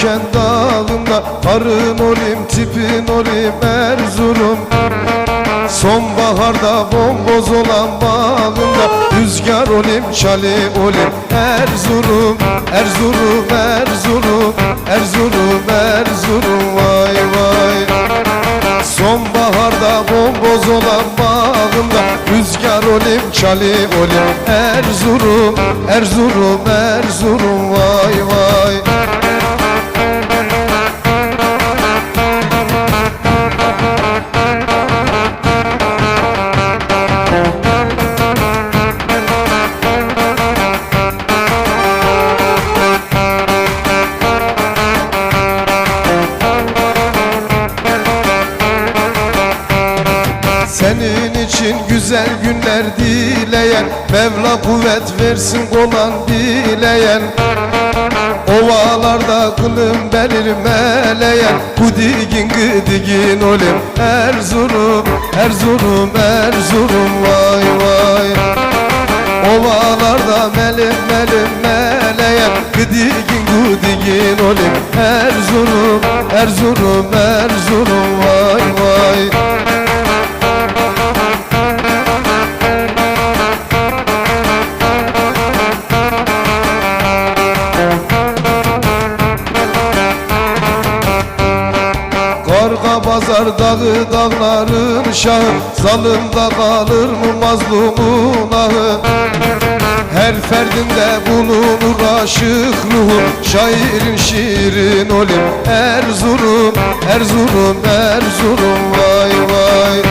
diken dağında Karın olayım tipin olayım Erzurum. Sonbaharda bomboz olan bağında Rüzgar olayım çali olayım Erzurum, Erzurum, Erzurum Erzurum, Erzurum vay vay. Sonbaharda bomboz olan bağımda Rüzgar olayım, çali olayım Erzurum, Erzurum, Erzurum vay vay güzel günler dileyen Mevla kuvvet versin olan dileyen. Ovalarda kılım belir meleyen Bu digin gıdigin olim. Erzurum, Erzurum, Erzurum vay vay. Ovalarda melim melim meleyen Gıdigin gıdigin olim. Erzurum, Erzurum, Erzurum vay vay Bazar dağı dağların şahı Zalımda kalır mı mazlumun ahı? Her ferdinde bulunur aşık ruhu Şairin şiirin olim Erzurum, Erzurum, Erzurum vay vay.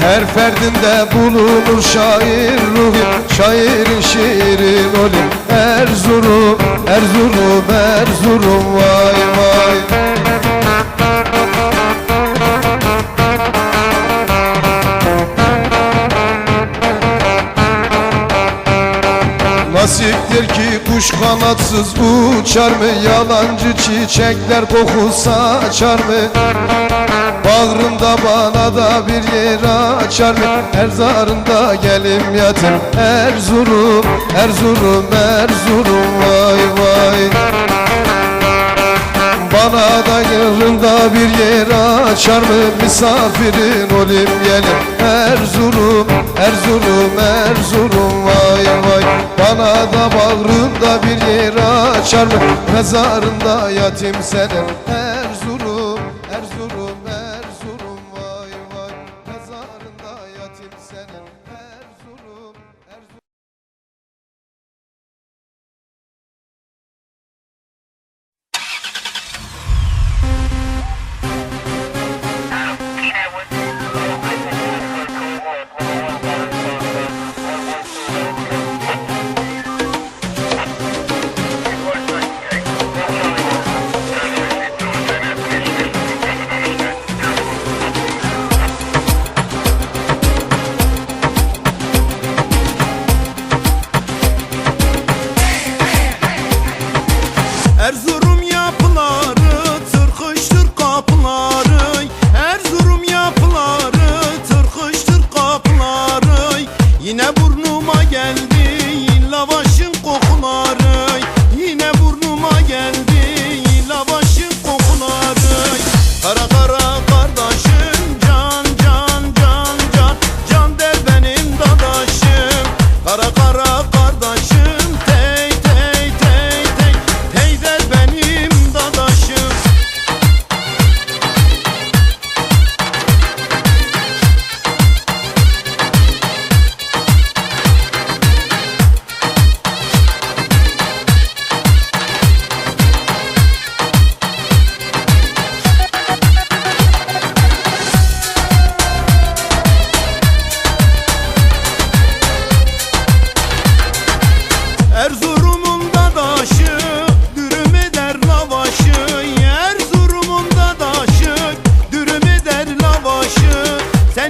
Her ferdinde bulunur şair ruhi Şairin şiirin olim Erzurum, Erzurum, Erzurum vay vay Nasiptir ki kuş kanatsız uçar mı? Yalancı çiçekler koku saçar mı? Bağrımda bana da bir yer açar mı? Erzarında gelim yatım Erzurum, Erzurum, Erzurum vay vay yer açar mı Misafirin olayım gelim Erzurum, Erzurum, Erzurum vay vay. Bana da bağrında bir yer açar mı? Mezarında yatim senin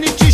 eternity.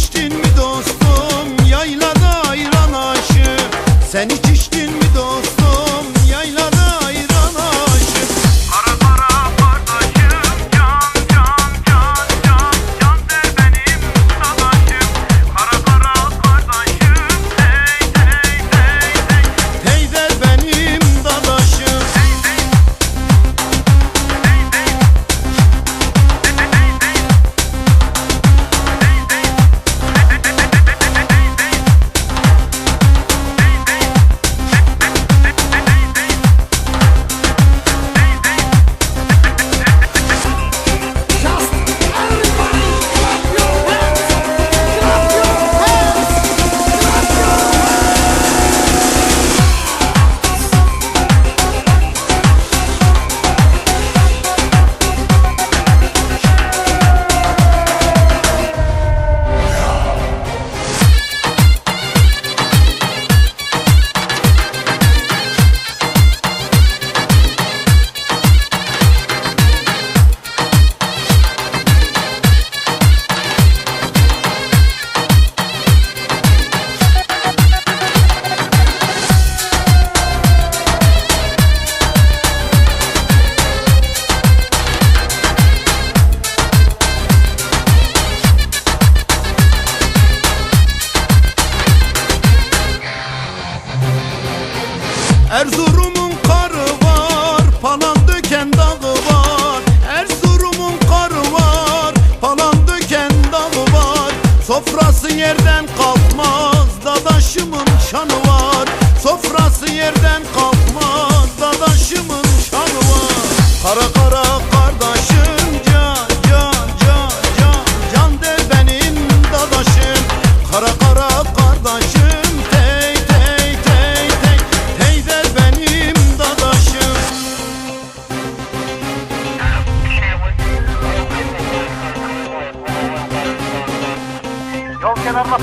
Erzurum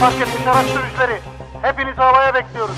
Park etmiş araç sürücüleri. Hepinizi havaya bekliyoruz.